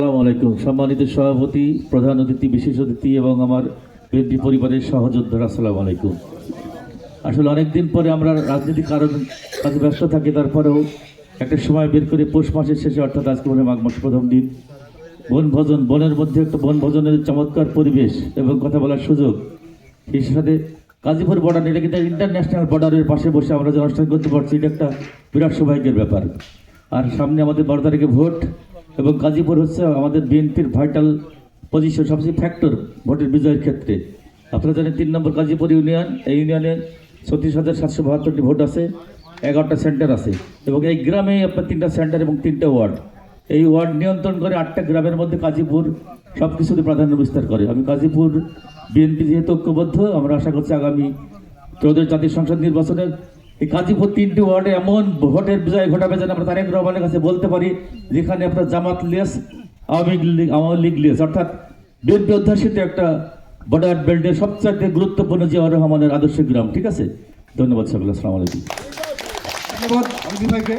আসসালামু আলাইকুম। সম্মানিত সভাপতি, প্রধান অতিথি, বিশেষ অতিথি এবং আমার বিএনপি পরিবারের সহযোদ্ধারা, আসসালামু আলাইকুম। আসলে অনেকদিন পরে আমরা রাজনৈতিক কারণ কাজে ব্যস্ত থাকি, তারপরেও একটা সময় বের করে পৌষ মাসের শেষে, অর্থাৎ আজকে মনে মাঘ মাস প্রথম দিন বনভোজন বনের মধ্যে একটা বনভোজনের চমৎকার পরিবেশ এবং কথা বলার সুযোগ। এর সাথে গাজীপুর বর্ডার এটা কিন্তু ইন্টারন্যাশনাল বর্ডারের পাশে বসে আমরা যে অনুষ্ঠান করতে পারছি, এটা একটা বিরাট সৌভাগ্যের ব্যাপার। আর সামনে আমাদের বারো তারিখে ভোট এবং গাজীপুর হচ্ছে আমাদের বিএনপির ভাইটাল পজিশন সবচেয়ে ফ্যাক্টর ভোটের বিজয়ের ক্ষেত্রে। আপনারা জানেন তিন নম্বর গাজীপুর ইউনিয়ন, এই ইউনিয়নে ছত্রিশ হাজার সাতশো বাহাত্তরটি ভোট আছে, এগারোটা সেন্টার আছে এবং এই গ্রামে আপনার তিনটা সেন্টার এবং তিনটা ওয়ার্ড। এই ওয়ার্ড নিয়ন্ত্রণ করে আটটা গ্রামের মধ্যে গাজীপুর সব কিছুতে প্রাধান্য বিস্তার করে। আমি গাজীপুর বিএনপি যেহেতু ঐক্যবদ্ধ, আমরা আশা করছি আগামী চৌধুরী জাতীয় সংসদ নির্বাচনে এই কাজীপুর তিনটি ওয়ার্ডে এমন ভোটের বিজয় ঘটাবে যেন আমরা তারেক রহমানের কাছে বলতে পারি, যেখানে আপনার জামাত লেস আওয়ামী লীগ আওয়ামী লীগ লেস অর্থাৎ বিএনপি অধ্যাসিত একটা বর্ডার বেল্টের সবচেয়ে গুরুত্বপূর্ণ জিয়াউর রহমানের আদর্শ গ্রাম, ঠিক আছে? ধন্যবাদ সকল আসসালামু আলাইকুম। ধন্যবাদ ভাইকে।